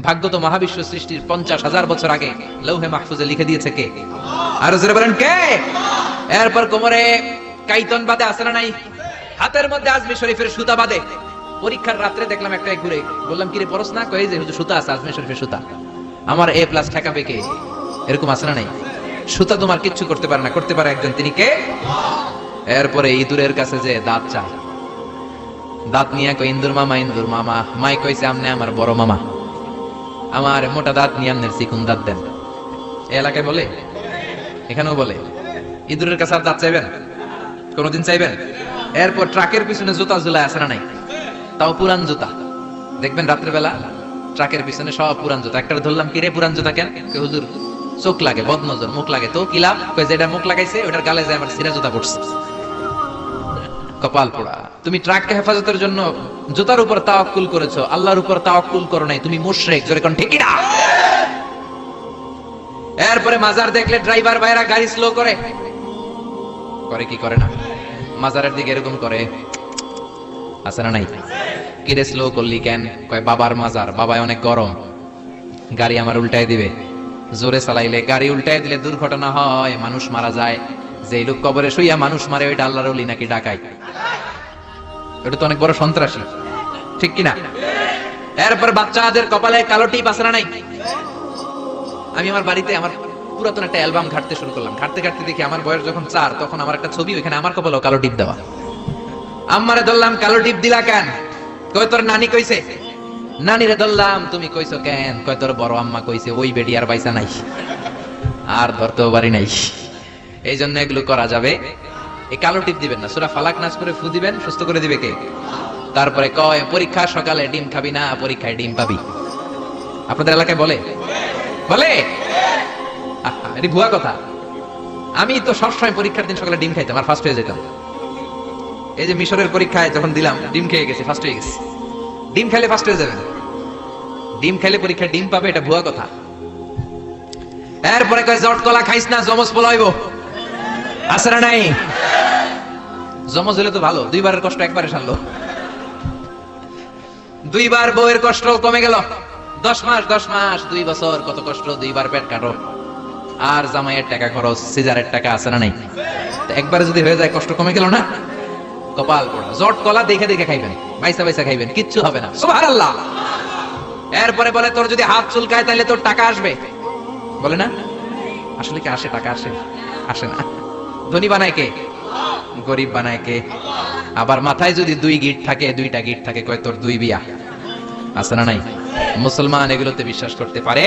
ভাগ্য তো মহাবিশ্ব সৃষ্টির পঞ্চাশ হাজার বছর আগে লৌহে মাহফুজে লিখে দিয়েছে কে? আরও জোরে বলেন কে? এরপর কোমরে কাইতন বাদে আসে না নাই? হাতের মধ্যে আজমি শরীফের সুতা বাদে। পরীক্ষার রাত্রে দেখলাম একটা ঘুরে। বললাম, কিরে পরস না? কয়ে যে হুজুর সুতা আছে, আজমি শরীফের সুতা। আমার এ প্লাস ঠেকাবে কে? এরকম আছে না নাই? সুতা তোমার কিচ্ছু করতে পারে না, করতে পারে একজন। তিনি কে? এরপরে ইঁদুরের কাছে যে দাঁত চায়। দাঁত নিয়ে কই ইন্দুর মামা ইন্দুর মামা। মাই কইছে, আমনে আমার বড় মামা। আমার মোটা দাঁত নিয়ে আমনের চিকুন দাঁত দেন। এই এলাকায় বলে? এখানেও বলে? ইঁদুরের কাছে আর দাঁত চাইবেন? কোনোদিন চাইবেন? এরপর ট্রাকের পিছনে জুতা ঝুলায় আসে না নাই? তাও পুরান জুতা। দেখবেন রাত্রেবেলা ট্রাকের পিছনে সব পুরান জুতা। একটা ধরলাম, কি রে পুরান জুতা কেন? হুজুর, চোখ লাগে, বদনজর, মুখ লাগে। তো কি লাভ? কই যেটা মুখ লাগাইছে, ওটার গালে যায় আমার সিরা জুতা পড়ছে। কপাল পোড়া। তুমি ট্রাককে হেফাজতের জন্য জুতার উপর তাওয়াক্কুল করেছ, আল্লাহর উপর তাওয়াক্কুল করো নাই, তুমি মুশরিক, জোরে কোন ঠিকই না এরপরে মাজার দেখলে ড্রাইভার ভাইরা গাড়ি স্লো করে। করে কি করে না? মাজারের দিকে এরকম করে। আছে না নাই? কিরে স্লো করলি কেন? কয়, বাবার মাজার বাবায় অনেক গরম। গাড়ি আমার উল্টায় দিবে। জোরে চালাইলে গাড়ি উল্টায় দিলে দুর্ঘটনা হয়, মানুষ মারা যায়। যে লোক কবরে শুইয়া মানুষ মারে, ওইটা আল্লাহর ওলি নাকি ডাকাই ওটা তো অনেক বড় সন্ত্রাসী। ঠিক কিনা? এরপর বাচ্চাদের কপালে কালো টিপ আছে না নাই? আমি আমার বাড়িতে আমার পুরাতন একটা অ্যালবাম ঘাটতে শুরু করলাম। ঘাটতে ঘাটতে দেখি আমার বয়স যখন চার, তখন আমার একটা ছবি ওখানে আমার কপালেও কালো টিপ দেওয়া। আম্মারে ধরলাম, কালো টিপ দিলা কেন? কই তোর নানি কইছে? নানিরে ধরলাম, তুমি কইছো কেন? কয় তোর বড় আম্মা কইছে, ওই বেডি আর বাইসা নাই। আর ধরতেও পারি নাই। এই জন্য এগুলো করা যাবে এই কালো টিপ দিবেন না। সুরা ফালাক নাচ করে ফু দিবেন, সুস্থ করে দিবে কে? তারপরে কয়, পরীক্ষা সকালে ডিম খাবি না, পরীক্ষায় ডিম পাবি। আপনাদের এলাকায় বলে? বলে? এটি ভুয়া কথা। আমি তো সবসময় পরীক্ষার দিন সকালে ডিম খাইতাম, আর ফার্স্ট হয়ে যেতাম। এই যে মিশরের পরীক্ষায় যখন দিলাম, ডিম খেয়ে গেছি ফার্স্ট হয়ে গেছি। ডিম খাইলে ফার্স্ট হয়ে যাবেন ডিম খাইলে পরীক্ষায় ডিম পাবে, এটা ভুয়া কথা। এরপরে কয়, জট কলা খাইস না, জমজ পলাইব আছে নাই। জমজ হলে তো ভালো, দুইবারের কষ্ট একবারে সারলো। দুইবার বউয়ের কষ্ট কমে গেল। দশ মাস দশ মাস, দুই বছর, কত কষ্ট, দুইবার পেট কাটো। আর জামাইয়ের টাকা খরচ, সিজারের টাকা না নাই? একবারে যদি হয়ে যায়, কষ্ট কমে গেল না? কপাল পোড়া। জট কলা দেখে দেখে খাইবেন, বাইসা বাইসা খাইবেন, কিচ্ছু হবে না। সুবহানাল্লাহ। এরপরে বলে, তোর যদি হাত চুলকায় তাহলে তোর টাকা আসবে। বলে না? আসলে কি আসে, টাকা আসে আসে না। ধনী বানায় কে? গরিব বানায় কে? আবার মাথায় যদি দুই গিট থাকে, দুইটা গিট থাকে, কয় তোর দুই বিয়া? আছে না নাই? মুসলমান এগুলোতে বিশ্বাস করতে পারে?